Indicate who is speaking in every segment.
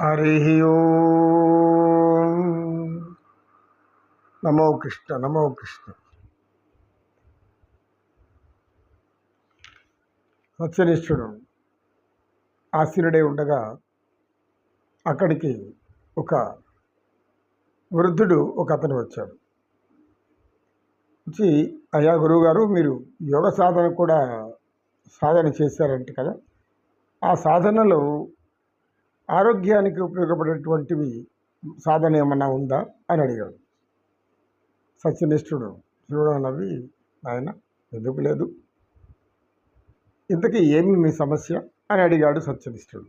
Speaker 1: హరి నమో కృష్ణ నమో కృష్ణ. సత్యనిష్ఠుడు ఆశీనుడై ఉండగా అక్కడికి ఒక వృద్ధుడు ఒక అతను వచ్చాడు. వచ్చి అయ్యా గురువుగారు మీరు యోగ సాధన కూడా సాధన చేశారంట కదా? ఆ సాధనలో ఆరోగ్యానికి ఉపయోగపడేటువంటివి సాధన ఏమన్నా ఉందా అని అడిగాడు. సత్యనిష్ఠుడు చూడనవి ఆయన ఎందుకు లేదు? ఇంతకీ ఏమి మీ సమస్య? అని అడిగాడు సత్యనిష్ఠుడు.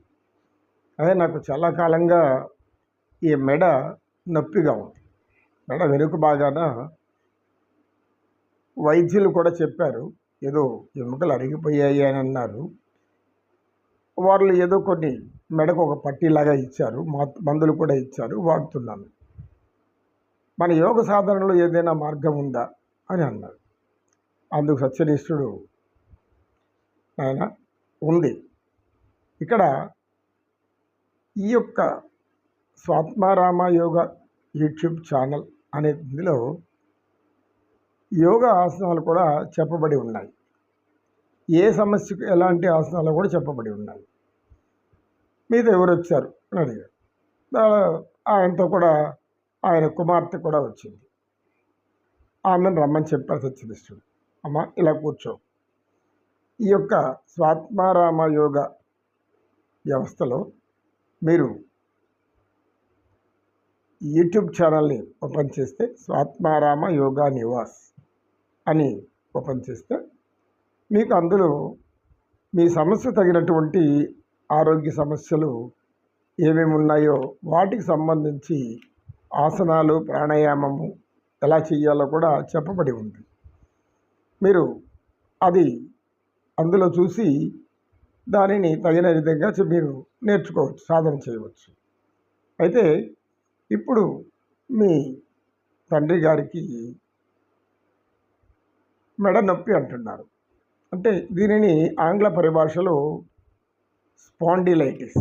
Speaker 1: అదే నాకు చాలా కాలంగా ఈ మెడ నొప్పిగా ఉంది. మెడ వెనుక బాగాన వైద్యులు కూడా చెప్పారు ఏదో ఎముకలు అరిగిపోయాయి అని అన్నారు. వాళ్ళు ఏదో కొన్ని మెడకు ఒక పట్టీలాగా ఇచ్చారు మా- మందులు కూడా ఇచ్చారు వాడుతున్నాను. మన యోగ సాధనలో ఏదైనా మార్గం ఉందా? అని అన్నాడు అందుకు సత్యనిష్ఠుడు ఆయన ఉంది. ఇక్కడ ఈ యొక్క స్వాత్మారామ యోగ యూట్యూబ్ ఛానల్ అనే ఇందులో యోగ ఆసనాలు కూడా చెప్పబడి ఉన్నాయి. ఏ సమస్యకు ఎలాంటి ఆసనాలు కూడా చెప్పబడి ఉన్నాయి. మీద ఎవరు వచ్చారు అని అడిగాడు. దా- ఆయనతో కూడా ఆయన కుమార్తె కూడా వచ్చింది. ఆమెను రమ్మని చెప్పారు సత్యనిష్ఠుడు అమ్మ ఇలా కూర్చో. ఈ యొక్క స్వాత్మారామ యోగ వ్యవస్థలో మీరు యూట్యూబ్ ఛానల్ని ఓపెన్ చేస్తే స్వాత్మారామ యోగా నివాస్ అని ఓపెన్ చేస్తే మీకు అందులో మీ సమస్య తగినటువంటి ఆరోగ్య సమస్యలు ఏమేమి ఉన్నాయో వాటికి సంబంధించి ఆసనాలు ప్రాణాయామము ఎలా చేయాలో కూడా చెప్పబడి ఉంది. మీరు అది అందులో చూసి దానిని తగిన విధంగా మీరు నేర్చుకోవచ్చు సాధన చేయవచ్చు. అయితే ఇప్పుడు మీ తండ్రి గారికి మెడ నొప్పి అంటున్నారు. అంటే దీనిని ఆంగ్ల పరిభాషలో స్పాండిలైటిస్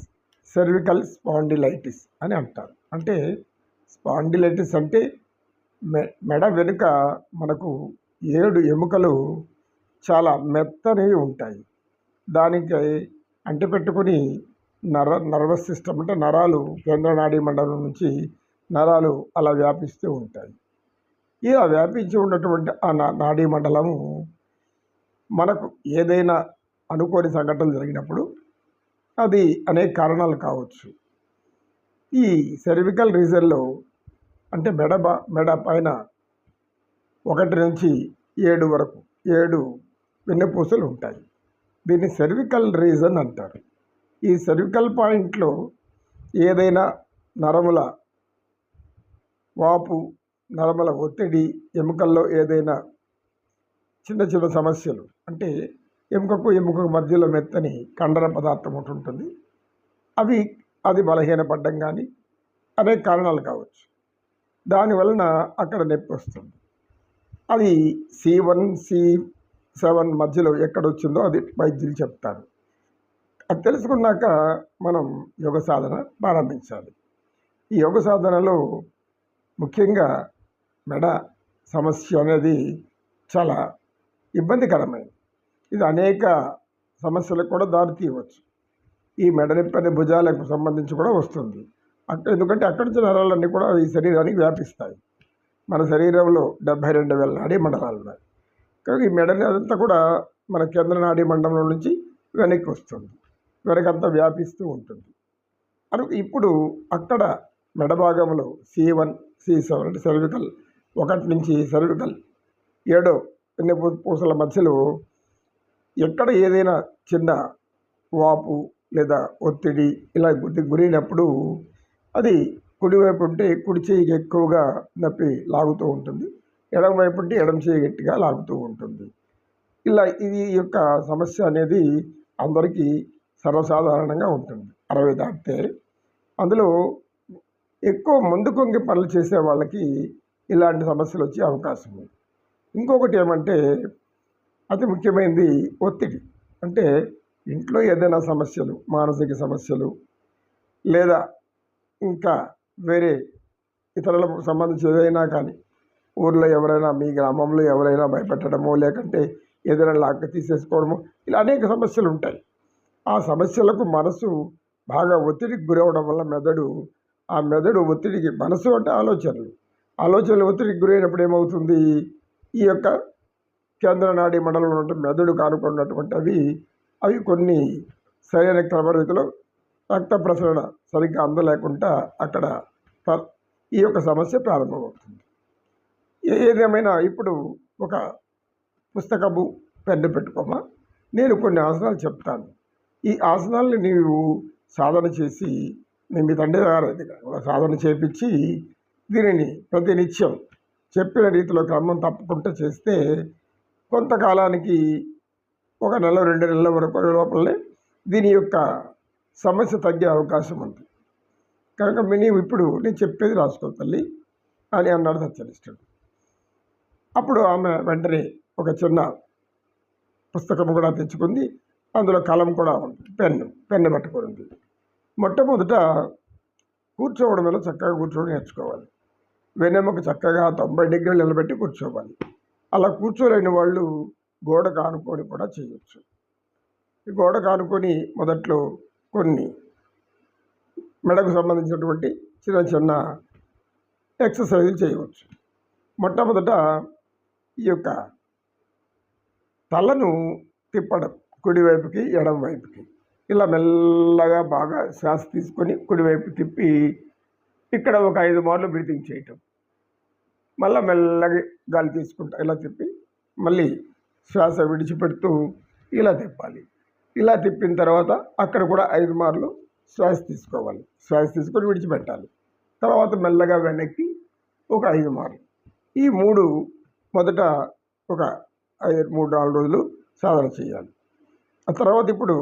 Speaker 1: సెర్వికల్ స్పాండిలైటిస్ అని అంటారు. అంటే స్పాండిలైటిస్ అంటే మె మెడ వెనుక మనకు ఏడు ఎముకలు చాలా మెత్తని ఉంటాయి. దానికి అంటిపెట్టుకొని నర నర్వస్ సిస్టమ్ అంటే నరాలు కేంద్ర నాడీ మండలం నుంచి నరాలు అలా వ్యాపిస్తూ ఉంటాయి. ఇలా వ్యాపించి ఉన్నటువంటి ఆ నా నాడీ మండలము మనకు ఏదైనా అనుకోని సంఘటనలు జరిగినప్పుడు అది అనేక కారణాలు కావచ్చు. ఈ సెర్వికల్ రీజన్లో అంటే మెడ మెడ పైన ఒకటి నుంచి ఏడు వరకు ఏడు వెన్నెపూసలు ఉంటాయి. దీన్ని సెర్వికల్ రీజన్ అంటారు. ఈ సెర్వికల్ పాయింట్లో ఏదైనా నరముల వాపు నరముల ఒత్తిడి ఎముకల్లో ఏదైనా చిన్న చిన్న సమస్యలు అంటే ఎముకకు ఎముకకు మధ్యలో మెత్తని కండర పదార్థం ఒకటి ఉంటుంది. అవి అది బలహీనపడ్డం కానీ అనేక కారణాలు కావచ్చు. దానివలన అక్కడ నొప్పి వస్తుంది. అది సి వన్ సి సెవెన్ మధ్యలో ఎక్కడ వచ్చిందో అది వైద్యులు చెప్తారు. అది తెలుసుకున్నాక మనం యోగ సాధన ప్రారంభించాలి. ఈ యోగ సాధనలో ముఖ్యంగా మెడ సమస్య అనేది చాలా ఇబ్బందికరమైనది. ఇది అనేక సమస్యలకు కూడా దారి తీయవచ్చు. ఈ మెడ అనే భుజాలకు సంబంధించి కూడా వస్తుంది. అక్కడ ఎందుకంటే అక్కడి నుంచి నరాలన్నీ కూడా ఈ శరీరానికి వ్యాపిస్తాయి. మన శరీరంలో డెబ్బై రెండు వేల నాడీ మండలాలు ఉన్నాయి. కానీ ఈ మెడ అదంతా కూడా మన కేంద్ర నాడీ మండలం నుంచి వెనక్కి వస్తుంది. వెనకంతా వ్యాపిస్తూ ఉంటుంది. అను ఇప్పుడు అక్కడ మెడ భాగంలో సి వన్ సి సెవెన్ అంటే సెర్వికల్ ఒకటి నుంచి సెర్వికల్ ఏడో ఎన్ని పూసల మధ్యలో ఎక్కడ ఏదైనా చిన్న వాపు లేదా ఒత్తిడి ఇలా గురి గురైనప్పుడు అది కుడివైపు ఉంటే కుడి చేయికి ఎక్కువగా నొప్పి లాగుతూ ఉంటుంది. ఎడమ వైపు ఉంటే ఎడమ చేయి గట్టిగా లాగుతూ ఉంటుంది. ఇలా ఇది యొక్క సమస్య అనేది అందరికీ సర్వసాధారణంగా ఉంటుంది. అరవై దాటితే అందులో ఎక్కువ ముందు కొంగి పనులు చేసే వాళ్ళకి ఇలాంటి సమస్యలు వచ్చే అవకాశం ఉంది. ఇంకొకటి ఏమంటే అతి ముఖ్యమైనది ఒత్తిడి. అంటే ఇంట్లో ఏదైనా సమస్యలు మానసిక సమస్యలు లేదా ఇంకా వేరే ఇతరులకు సంబంధించి ఏదైనా కానీ ఊర్లో ఎవరైనా మీ గ్రామంలో ఎవరైనా భయపెట్టడమో లేకంటే ఏదైనా లాక్క తీసేసుకోవడమో ఇలా అనేక సమస్యలు ఉంటాయి. ఆ సమస్యలకు మనసు బాగా ఒత్తిడికి గురవడం వల్ల మెదడు ఆ మెదడు ఒత్తిడికి మనసు అంటే ఆలోచనలు. ఆలోచనలు ఒత్తిడికి గురైనప్పుడు ఏమవుతుంది? ఈ యొక్క కేంద్ర నాడీ మండలంలో ఉంటే మెదడు కానుకున్నటువంటి అవి అవి కొన్ని సరైన క్రమరీతిలో రక్త ప్రసరణ సరిగ్గా అందలేకుండా అక్కడ ఈ యొక్క సమస్య ప్రారంభమవుతుంది. ఏ- ఏదేమైనా ఇప్పుడు ఒక పుస్తకము పెన్ను పెట్టుకోమా? నేను కొన్ని ఆసనాలు చెప్తాను. ఈ ఆసనాల్ని నీవు సాధన చేసి నేను మీ తండ్రి గారు సాధన చేపించి దీనిని ప్రతినిత్యం చెప్పిన రీతిలో క్రమం తప్పకుండా చేస్తే కొంతకాలానికి ఒక నెల రెండు నెలల వరకు లోపలనే దీని యొక్క సమస్య తగ్గే అవకాశం ఉంది. కనుక మీ నీవు ఇప్పుడు నేను చెప్పేది రాసుకో తల్లి అని అన్నాడు సత్యనిష్ఠుడు. అప్పుడు ఆమె వెంటనే ఒక చిన్న పుస్తకం కూడా తెచ్చుకుంది. అందులో కలం కూడా ఉంది పెన్ను పెన్ను పట్టుకుంది మొట్టమొదట కూర్చోవడం వల్ల చక్కగా కూర్చోవడం నేర్చుకోవాలి? వెన్నెముక చక్కగా తొంభై డిగ్రీలు నిలబెట్టి కూర్చోవాలి. అలా కూర్చోలేని వాళ్ళు గోడ కానుకొని కూడా చేయొచ్చు. ఈ గోడ కానుకొని మొదట్లో కొన్ని మెడకు సంబంధించినటువంటి చిన్న చిన్న ఎక్సర్సైజులు చేయవచ్చు. మొట్టమొదట ఈ యొక్క తలను తిప్పడం కుడివైపుకి ఎడం వైపుకి. ఇలా మెల్లగా బాగా శ్వాస తీసుకొని కుడివైపు తిప్పి ఇక్కడ ఒక ఐదు మార్లు బ్రీతింగ్ చేయటం. మళ్ళీ మెల్లగా గాలి తీసుకుంటా ఇలా తిప్పి మళ్ళీ శ్వాస విడిచిపెడుతూ ఇలా తిప్పాలి. ఇలా తిప్పిన తర్వాత అక్కడ కూడా ఐదు మార్లు శ్వాస తీసుకోవాలి. శ్వాస తీసుకొని విడిచిపెట్టాలి. తర్వాత మెల్లగా వెనక్కి ఒక ఐదు మార్లు. ఈ మూడు మొదట ఒక ఐదు మూడు నాలుగు రోజులు సాధన చేయాలి. ఆ తర్వాత ఇప్పుడు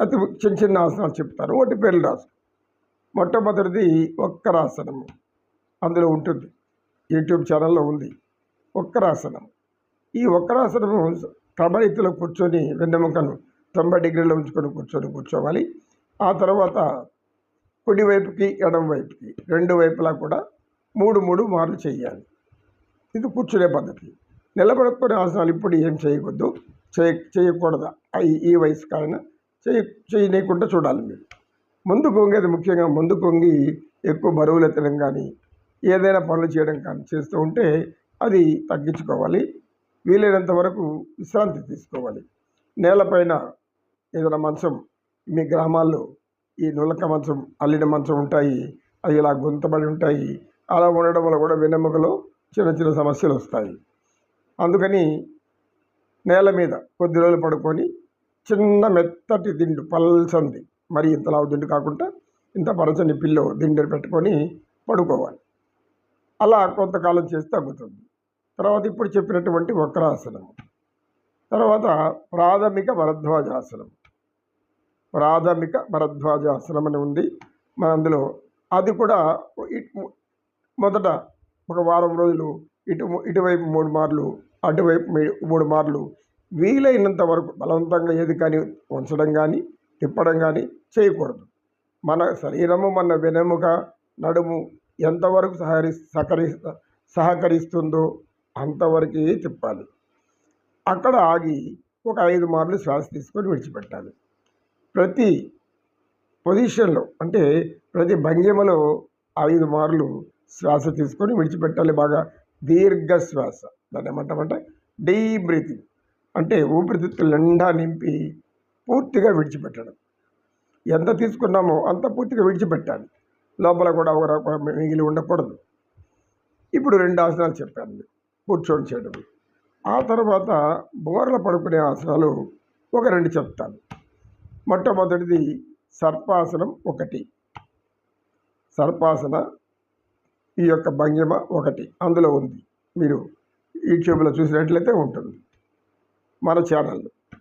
Speaker 1: అతి చిన్న చిన్న ఆసనాలు చెప్తారు. వాటి పేర్లు రాసు మొట్టమొదటిది ఒక్కరాసనము అందులో ఉంటుంది. యూట్యూబ్ ఛానల్లో ఉంది. వక్రాసనం ఈ వక్రాసనము క్రమరీతిలో కూర్చొని వెన్నెముకను తొంభై డిగ్రీలో ఉంచుకొని కూర్చొని కూర్చోవాలి. ఆ తర్వాత కుడివైపుకి ఎడం వైపుకి రెండు వైపులా కూడా మూడు మూడు మార్లు చేయాలి. ఇది కూర్చునే పద్ధతి. నిలబడుకునే ఆసనాలు ఇప్పుడు ఏం చేయకూడదు చేయ చేయకూడదు? ఈ- వయసు కారణ చేయ చేయనీయకుండా చూడాలి మీరు. ముందు కొంగేది ముఖ్యంగా ముందు కొంగి ఎక్కువ బరువులు ఎత్తడం కానీ ఏదైనా పనులు చేయడం కానీ చేస్తూ ఉంటే అది తగ్గించుకోవాలి. వీలైనంత వరకు విశ్రాంతి తీసుకోవాలి. నేలపైన ఏదైనా మంచం మీ గ్రామాల్లో ఈ నులక మంచం అల్లిన మంచం ఉంటాయి. అవి ఇలా గుంతబడి ఉంటాయి. అలా ఉండడం వల్ల కూడా వెన్నెముకలో చిన్న చిన్న సమస్యలు వస్తాయి. అందుకని నేల మీద కొద్ది రోజులు పడుకొని చిన్న మెత్తటి దిండు పల్చంది మరి ఇంత లావు దిండు కాకుండా ఇంత పరచని పిల్లో దిండు పెట్టుకొని పడుకోవాలి. అలా కొంతకాలం చేస్తే తగ్గుతుంది తర్వాత ఇప్పుడు చెప్పినటువంటి వక్రాసనం. తర్వాత ప్రాథమిక భరద్వాజాసనం. ప్రాథమిక భరద్వాజాసనం అని ఉంది. మన అందులో అది కూడా మొదట ఒక వారం రోజులు ఇటు ఇటువైపు మూడు మార్లు అటువైపు మూడు మార్లు వీలైనంత వరకు బలవంతంగా ఏది కానీ ఉంచడం కానీ తిప్పడం కానీ చేయకూడదు. మన శరీరము మన వెనెముక నడుము ఎంతవరకు సహకరి సహకరి సహకరిస్తుందో అంతవరకే తిప్పాలి అక్కడ ఆగి ఒక ఐదు మార్లు శ్వాస తీసుకొని విడిచిపెట్టాలి. ప్రతి పొజిషన్లో అంటే ప్రతి భంగిమలో ఐదు మార్లు శ్వాస తీసుకొని విడిచిపెట్టాలి బాగా. దీర్ఘ శ్వాస దాన్ని ఏమంటామంటే డీప్ బ్రీతింగ్. అంటే ఊపిరితిత్తులు నిండా నింపి పూర్తిగా విడిచిపెట్టడం. ఎంత తీసుకున్నామో అంత పూర్తిగా విడిచిపెట్టాలి. లోపల కూడా ఒక రకం మిగిలి ఉండకూడదు. ఇప్పుడు రెండు ఆసనాలు చెప్పాను. మీకు. కూర్చొని చేయడం ఆ తర్వాత బోర్ల పడుకునే ఆసనాలు ఒక రెండు చెప్తాను. మొట్టమొదటిది సర్పాసనం ఒకటి. సర్పాసన ఈ యొక్క భంగిమ ఒకటి. అందులో ఉంది. మీరు యూట్యూబ్లో చూసినట్లయితే ఉంటుంది. మన ఛానల్లో.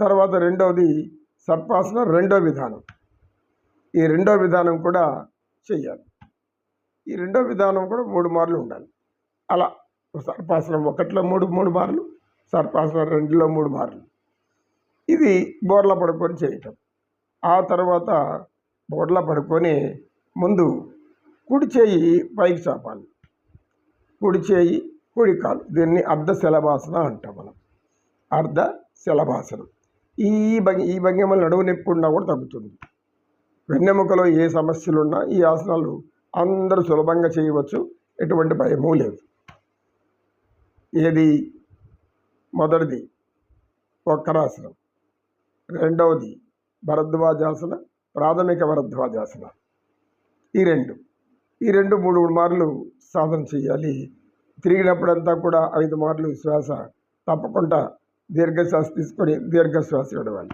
Speaker 1: తర్వాత రెండవది సర్పాసన రెండో విధానం. ఈ రెండో విధానం కూడా చేయాలి ఈ రెండో విధానం కూడా మూడు మార్లు ఉండాలి. అలా సర్పాసనం ఒకటిలో మూడు మూడు మార్లు సర్పాసనం రెండులో మూడు మార్లు. ఇది బోర్ల పడుకొని చేయటం. ఆ తర్వాత బోర్ల పడుకొని ముందు కుడి చేయి పైకి చాపాలి. కుడి చేయి కుడి కాలు. దీన్ని అర్ధ శలభాసన అంటాం మనం. అర్ధ శలభాసనం. ఈ భంగి ఈ భంగిమలు నడువు నొప్పి ఉన్నా కూడా తగ్గుతుంది. వెన్నెముకలో ఏ సమస్యలు ఉన్నా ఈ ఆసనాలు అందరూ సులభంగా చేయవచ్చు. ఎటువంటి భయమూ లేదు. ఏది? మొదటిది వక్రాసనం. రెండవది భరద్వాజాసన ప్రాథమిక భరద్వాజాసన. ఈ రెండు. ఈ రెండు మూడు మార్లు సాధన చేయాలి. తిరిగినప్పుడంతా కూడా ఐదు మార్లు శ్వాస తప్పకుండా దీర్ఘశ్వాస తీసుకొని దీర్ఘశ్వాస విడవాలి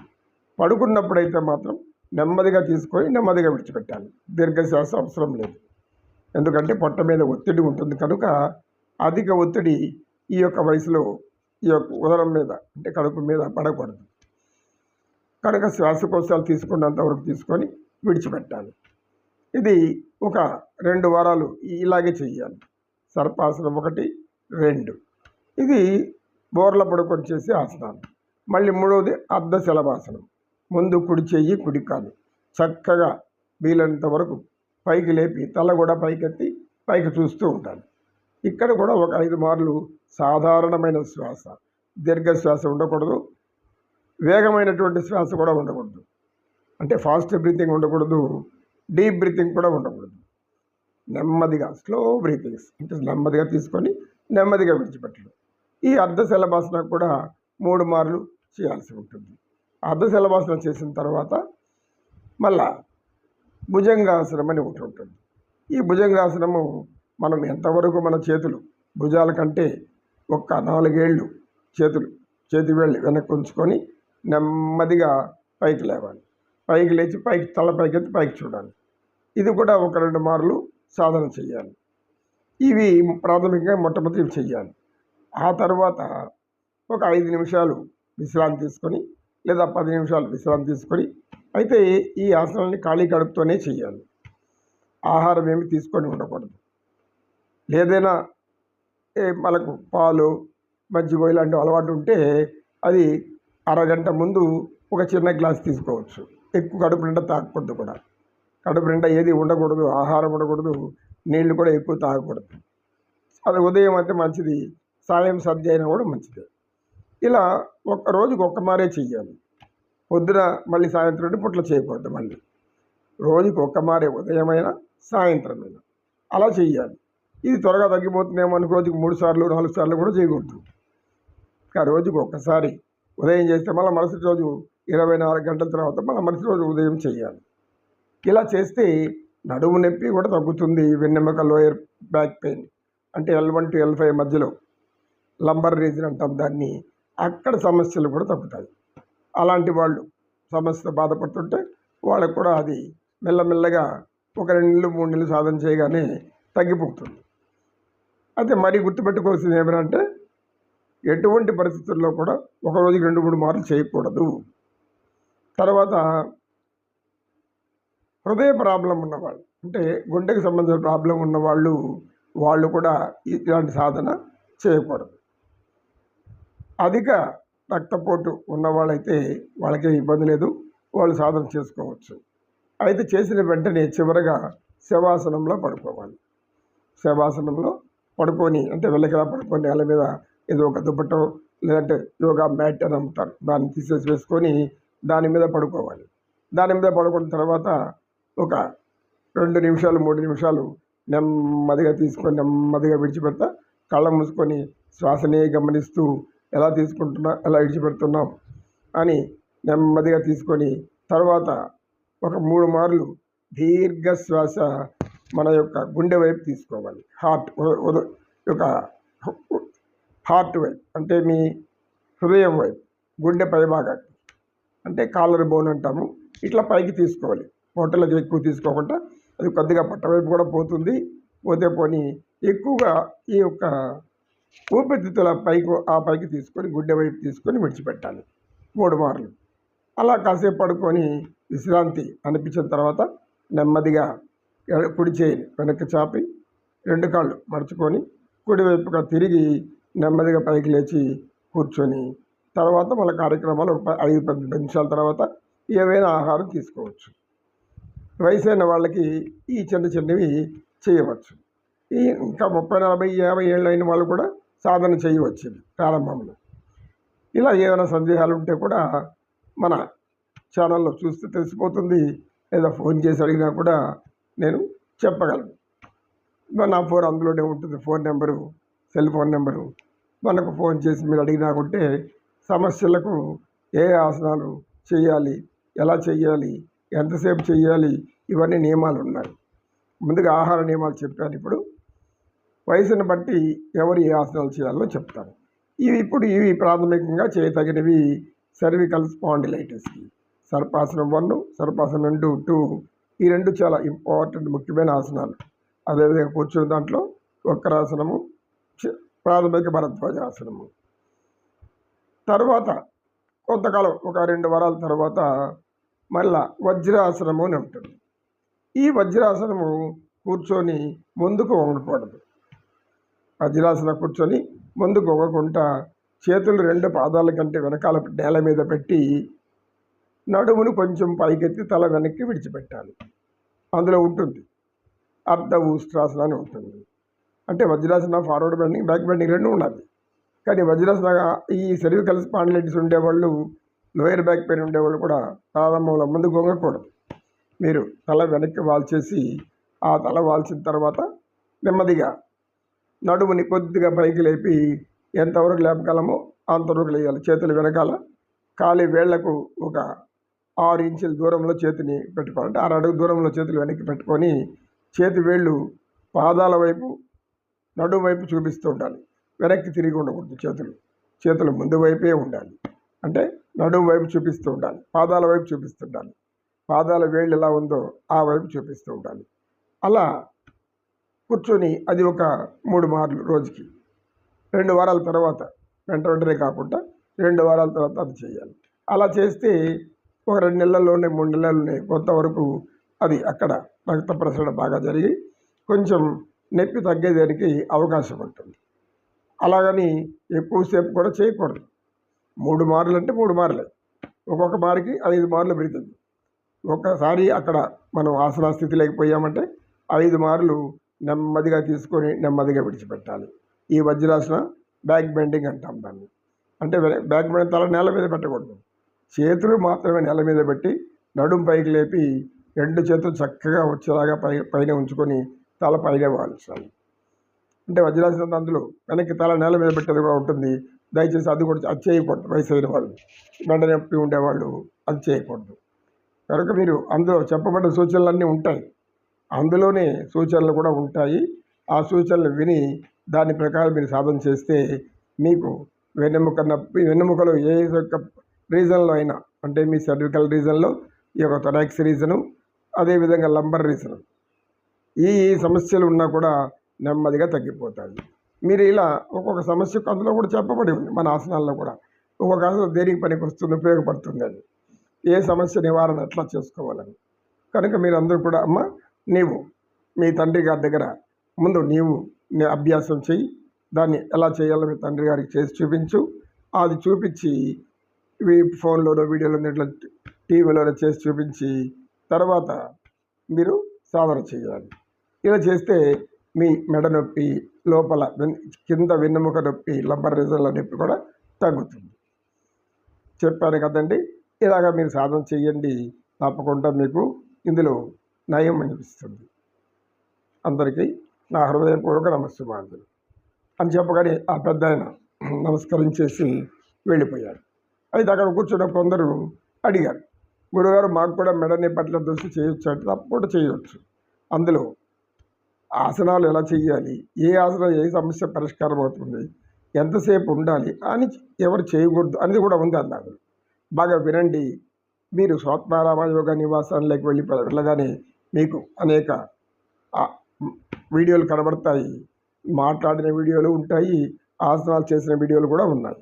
Speaker 1: పడుకున్నప్పుడైతే మాత్రం నెమ్మదిగా తీసుకొని నెమ్మదిగా విడిచిపెట్టాలి. దీర్ఘశ్వాస అవసరం లేదు. ఎందుకంటే పొట్ట మీద ఒత్తిడి ఉంటుంది. కనుక అధిక ఒత్తిడి ఈ యొక్క వయసులో ఈ యొక్క ఉదరం మీద అంటే కడుపు మీద పడకూడదు. కనుక శ్వాసకోశాలు తీసుకున్నంత వరకు తీసుకొని విడిచిపెట్టాలి. ఇది ఒక రెండు వారాలు ఇలాగే చేయాలి సర్పాసనం ఒకటి రెండు. ఇది బోర్ల పడుకొని చేసే ఆసనాలు. మళ్ళీ మూడవది అర్ధ శలభాసనం ముందు కుడి చెయ్యి కుడి కాదు చక్కగా వీలైనంత వరకు పైకి లేపి తల కూడా పైకెత్తి పైకి చూస్తూ ఉంటాను ఇక్కడ కూడా ఒక ఐదు మార్లు సాధారణమైన శ్వాస. దీర్ఘ శ్వాస ఉండకూడదు. వేగమైనటువంటి శ్వాస కూడా ఉండకూడదు. అంటే ఫాస్ట్ బ్రీతింగ్ ఉండకూడదు. డీప్ బ్రీతింగ్ కూడా ఉండకూడదు. నెమ్మదిగా స్లో బ్రీతింగ్స్ అంటే నెమ్మదిగా తీసుకొని నెమ్మదిగా విడిచిపెట్టడం. ఈ అర్ధ శలభాసన కూడా మూడు మార్లు చేయాల్సి ఉంటుంది. అర్ధ శలభాసనం చేసిన తర్వాత మళ్ళా భుజంగాసనం అని ఒకటి ఉంటుంది. ఈ భుజంగాసనము మనం ఎంతవరకు మన చేతులు భుజాల కంటే ఒక్క నాలుగేళ్ళు చేతులు చేతి వేళ్ళు వెనక్కి ఉంచుకొని నెమ్మదిగా పైకి లేవాలి. పైకి లేచి పైకి తల ఎత్తి పైకి చూడాలి. ఇది కూడా ఒక రెండు మార్లు సాధన చేయాలి. ఇవి ప్రాథమికంగా మొట్టమొదటి చేయాలి. ఆ తర్వాత ఒక ఐదు నిమిషాలు విశ్రాంతి తీసుకొని లేదా పది నిమిషాలు విశ్రాంతి తీసుకొని అయితే ఈ ఆసనాన్ని ఖాళీ కడుపుతోనే చేయాలి. ఆహారం ఏమి తీసుకొని ఉండకూడదు. ఏదైనా ఏ మనకు పాలు మజ్జిగ ఇలాంటి అలవాటు ఉంటే అది అరగంట ముందు ఒక చిన్న గ్లాస్ తీసుకోవచ్చు. ఎక్కువ కడుపు నిండా తాగకూడదు కూడా. కడుపు నిండా ఏది ఉండకూడదు ఆహారం ఉండకూడదు నీళ్ళు కూడా ఎక్కువ తాగకూడదు. అది ఉదయం అయితే మంచిది సాయం సద్య అయినా కూడా మంచిది. ఇలా ఒక్క రోజుకి ఒక్క మారే చెయ్యాలి. పొద్దున మళ్ళీ సాయంత్రం అంటే పుట్ల చేయకూడదు మళ్ళీ. రోజుకి ఒక్క మారే ఉదయమైనా సాయంత్రమైనా. అలా చేయాలి ఇది త్వరగా తగ్గిపోతుందేమో అని రోజుకి మూడు సార్లు నాలుగు సార్లు కూడా చేయకూడదు. ఇంకా రోజుకి ఒక్కసారి ఉదయం చేస్తే మళ్ళీ మరుసటి రోజు ఇరవై నాలుగు గంటల తర్వాత మళ్ళీ మరుసటి రోజు ఉదయం చేయాలి ఇలా చేస్తే నడుము నొప్పి కూడా తగ్గుతుంది వెన్నెముక లోయర్ బ్యాక్ పెయిన్ అంటే L one to L five మధ్యలో లంబర్ రీజన్ అంటాం దాన్ని. అక్కడ సమస్యలు కూడా తగ్గుతాయి అలాంటి వాళ్ళు సమస్య బాధపడుతుంటే వాళ్ళకు కూడా అది మెల్లమెల్లగా ఒక రెండు నెలలు మూడు నెలలు సాధన చేయగానే తగ్గిపోతుంది. అయితే మరీ గుర్తుపెట్టుకోవాల్సింది ఏమనంటే ఎటువంటి పరిస్థితుల్లో కూడా ఒక రోజుకి రెండు మూడు మార్లు చేయకూడదు. తర్వాత హృదయ ప్రాబ్లం ఉన్నవాళ్ళు అంటే గుండెకి సంబంధించిన ప్రాబ్లం ఉన్నవాళ్ళు వాళ్ళు కూడా ఇలాంటి సాధన చేయకూడదు. అధిక రక్తపోటు ఉన్నవాళ్ళైతే వాళ్ళకి ఇబ్బంది లేదు. వాళ్ళు సాధన చేసుకోవచ్చు. అయితే చేసిన వెంటనే చివరగా శవాసనంలో పడుకోవాలి. శవాసనంలో పడుకొని అంటే వెళ్ళకిలా పడుకొని నేల మీద ఏదో ఒక దుప్పటో లేదంటే యోగా మ్యాట్ అని అమ్ముతారు. దాన్ని తీసేసి వేసుకొని దాని మీద పడుకోవాలి. దాని మీద పడుకున్న తర్వాత ఒక రెండు నిమిషాలు మూడు నిమిషాలు నెమ్మదిగా తీసుకొని నెమ్మదిగా విడిచిపెడతా కళ్ళ మూసుకొని శ్వాసనే గమనిస్తూ ఎలా తీసుకుంటున్నా ఎలా విడిచిపెడుతున్నాం అని నెమ్మదిగా తీసుకొని తర్వాత ఒక మూడు మార్లు దీర్ఘ శ్వాస మన యొక్క గుండె వైపు తీసుకోవాలి. హార్ట్ యొక్క హార్ట్ వైపు అంటే మీ హృదయం వైపు గుండె పైభాగానికి అంటే కాలర్ బోన్ అంటాము. ఇట్లా పైకి తీసుకోవాలి. పొట్టలకు ఎక్కువ తీసుకోకుండా అది కొద్దిగా పట్టవైపు కూడా పోతుంది. పోతే పోని ఎక్కువగా ఈ యొక్క ఊపిరితిత్తుల పైకి ఆ పైకి తీసుకొని గుడ్డె వైపు తీసుకొని విడిచిపెట్టాలి. మూడు మార్లు. అలా కాసేపు పడుకొని విశ్రాంతి అనిపించిన తర్వాత నెమ్మదిగా కుడి చేయి వెనక్కి చాపి రెండు కాళ్ళు మడుచుకొని కుడివైపుగా తిరిగి నెమ్మదిగా పైకి లేచి కూర్చొని తర్వాత మన కార్యక్రమాలు ఒక ఐదు పది నిమిషాల తర్వాత ఏవైనా ఆహారం తీసుకోవచ్చు. వయసైన వాళ్ళకి ఈ చిన్న చిన్నవి చేయవచ్చు. ఈ ఇంకా ముప్పై నలభై యాభై ఏళ్ళు అయిన వాళ్ళు కూడా సాధన చేయవచ్చు ప్రారంభంలో. ఇలా ఏమైనా సందేహాలు ఉంటే కూడా మన ఛానల్లో చూస్తే తెలిసిపోతుంది. లేదా ఫోన్ చేసి అడిగినా కూడా నేను చెప్పగలను. మరి నా ఫోన్ అందులోనే ఉంటుంది. Phone number cell phone number. మనకు ఫోన్ చేసి మీరు అడిగినా ఉంటే సమస్యలకు ఏ ఆసనాలు చేయాలి ఎలా చేయాలి ఎంతసేపు చేయాలి ఇవన్నీ నియమాలు ఉన్నాయి. ముందుగా ఆహార నియమాలు చెప్పాను ఇప్పుడు. వయసును బట్టి ఎవరు ఏ ఆసనాలు చేయాలో చెప్తాను ఇవి ఇప్పుడు ఇవి ప్రాథమికంగా చేయతగినవి సర్వికల్ స్పాండిలైటిస్కి సర్పాసనం వన్ సర్పాసనం టూ టూ ఈ రెండు చాలా ఇంపార్టెంట్ ముఖ్యమైన ఆసనాలు. అదేవిధంగా కూర్చున్న దాంట్లో వక్రాసనము చ- ప్రాథమిక భరద్వాజాసనము తర్వాత కొంతకాలం ఒక రెండు వారాల తర్వాత మళ్ళా వజ్రాసనము అని ఉంటుంది. ఈ వజ్రాసనము కూర్చొని ముందుకు వంగకూడదు వజ్రాసన కూర్చొని ముందుకు వంగకుండా చేతులు రెండు పాదాల కంటే వెనకాల నేల మీద పెట్టి నడుమును కొంచెం పైకెత్తి తల వెనక్కి విడిచిపెట్టాలి. అందులో ఉంటుంది. అర్ధ ఊస్ట్రాసన అని ఉంటుంది. అంటే Vajrasana forward bending back bending రెండు ఉన్నది కానీ వజ్రాసన ఈ సెర్వికల్ స్పాండిలైటిస్ ఉండేవాళ్ళు లోయర్ బ్యాక్ పెయిన్ ఉండేవాళ్ళు కూడా ప్రారంభంలో ముందు గొంగకూడదు. మీరు తల వెనక్కి వాల్చేసి ఆ తల వాల్చిన తర్వాత నెమ్మదిగా నడుముని కొద్దిగా పైకి లేపి ఎంతవరకు లేపగలమో అంతవరకు లేయాలి. చేతులు వెనకాల కాలి వేళ్ళకు ఒక ఆరు ఇంచుల దూరంలో చేతిని పెట్టుకోవాలంటే ఆరు అడుగు దూరంలో చేతులు వెనక్కి పెట్టుకొని చేతి వేళ్ళు పాదాల వైపు నడుము వైపు చూపిస్తూ ఉండాలి. వెనక్కి తిరిగి ఉండకూడదు చేతులు. చేతులు ముందు వైపే ఉండాలి. అంటే నడుము వైపు చూపిస్తూ ఉండాలి. పాదాల వైపు చూపిస్తుండాలి పాదాల వేళ్ళు ఎలా ఉందో ఆ వైపు చూపిస్తూ ఉండాలి. అలా కూర్చొని అది ఒక మూడు మార్లు రోజుకి. రెండు వారాల తర్వాత వెంట వెంటనే కాకుండా రెండు వారాల తర్వాత అది చేయాలి. అలా చేస్తే ఒక రెండు నెలల్లోనే మూడు నెలల్లోనే కొంతవరకు అది అక్కడ రక్త ప్రసరణ బాగా జరిగి కొంచెం నొప్పి తగ్గేదానికి అవకాశం ఉంటుంది. అలాగని ఎక్కువసేపు కూడా చేయకూడదు. మూడు మార్లు అంటే మూడు మార్లే. ఒక్కొక్క మారికి ఐదు మార్లు పెడుతుంది. ఒక్కసారి అక్కడ మనం ఆసనా స్థితిలోకి పోయామంటే ఐదు మార్లు నెమ్మదిగా తీసుకొని నెమ్మదిగా విడిచిపెట్టాలి. ఈ వజ్రాసన బ్యాక్ బెండింగ్ అంటాం దాన్ని. అంటే బ్యాక్ బెండింగ్ తల నేల మీద పెట్టకూడదు. చేతులు మాత్రమే నేల మీద పెట్టి నడుం పైకి లేపి రెండు చేతులు చక్కగా వచ్చేలాగా పై పైన ఉంచుకొని తల పైన వాల్చాలి. అంటే వజ్రాసనం అందులో వెనక్కి తల నేల మీద పెట్టేది కూడా ఉంటుంది. దయచేసి అది కూడా అది చేయకూడదు. వయసు అయిన వాళ్ళు. మెడ నొప్పి ఉండేవాళ్ళు అది చేయకూడదు. కనుక మీరు అందులో చెప్పబడ్డ సూచనలన్నీ ఉంటాయి. అందులోనే సూచనలు కూడా ఉంటాయి. ఆ సూచనలు విని దాని ప్రకారం మీరు సాధన చేస్తే మీకు వెన్నెముక నొప్పి వెన్నెముకలో ఏ యొక్క రీజన్లో అయినా అంటే మీ సర్వికల్ రీజన్లో ఈ యొక్క థొరాక్స్ రీజను అదేవిధంగా లంబర్ రీజను ఈ సమస్యలు ఉన్నా కూడా నెమ్మదిగా తగ్గిపోతాయి. మీరు ఇలా ఒక్కొక్క సమస్యకు అందులో కూడా చెప్పబడి ఉంది మన ఆసనాల్లో కూడా. ఒక్కొక్క ఆసనం దేనికి పనికి వస్తుంది ఉపయోగపడుతుంది అది ఏ సమస్య నివారణ ఎట్లా చేసుకోవాలని. కనుక మీరు అందరూ కూడా అమ్మ నీవు మీ తండ్రి గారి దగ్గర ముందు నీవు నీ అభ్యాసం చెయ్యి. దాన్ని ఎలా చేయాలో మీ తండ్రి గారికి చేసి చూపించు. అది చూపించి ఫోన్లోనో వీడియోలో టీవీలోనో చేసి చూపించి తర్వాత మీరు సాధన చేయాలి. ఇలా చేస్తే మీ మెడ నొప్పి లోపల వెన్ కింద వెన్నుముక నొప్పి లంబర్ రిజన్ల నొప్పి కూడా తగ్గుతుంది. చెప్పాను కదండి. ఇలాగ మీరు సాధన చేయండి తప్పకుండా మీకు ఇందులో నయం అనిపిస్తుంది. అందరికీ నా హృదయపూర్వక నమస్కారాలు అని చెప్పగానే ఆ పెద్ద ఆయన నమస్కరించేసి వెళ్ళిపోయాడు. అయితే అక్కడ కూర్చున్న కొందరు అడిగారు గురుగారు మాకు కూడా మెడని పట్ల దృష్టి చేయొచ్చు అంటే తప్పకుండా చేయవచ్చు అందులో ఆసనాలు ఎలా చేయాలి ఏ ఆసనం ఏ సమస్య పరిష్కారం అవుతుంది? ఎంతసేపు ఉండాలి? అని ఎవరు చేయకూడదు? అనేది కూడా ఉంది అన్నారు బాగా వినండి. మీరు స్వాత్మారామ యోగ నివాసానికి వెళ్ళి వెళ్ళగానే మీకు అనేక వీడియోలు కనబడతాయి. మాట్లాడిన వీడియోలు ఉంటాయి. ఆసనాలు చేసిన వీడియోలు కూడా ఉన్నాయి.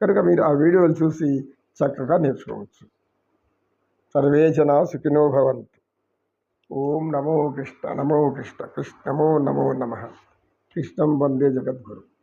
Speaker 1: కనుక మీరు ఆ వీడియోలు చూసి చక్కగా నేర్చుకోవచ్చు. సర్వే జన సుఖినో భవంతు. ఓం నమో కృష్ణ నమో కృష్ణ కృష్ణమో నమో నమ. కృష్ణం వందే జగద్గురు.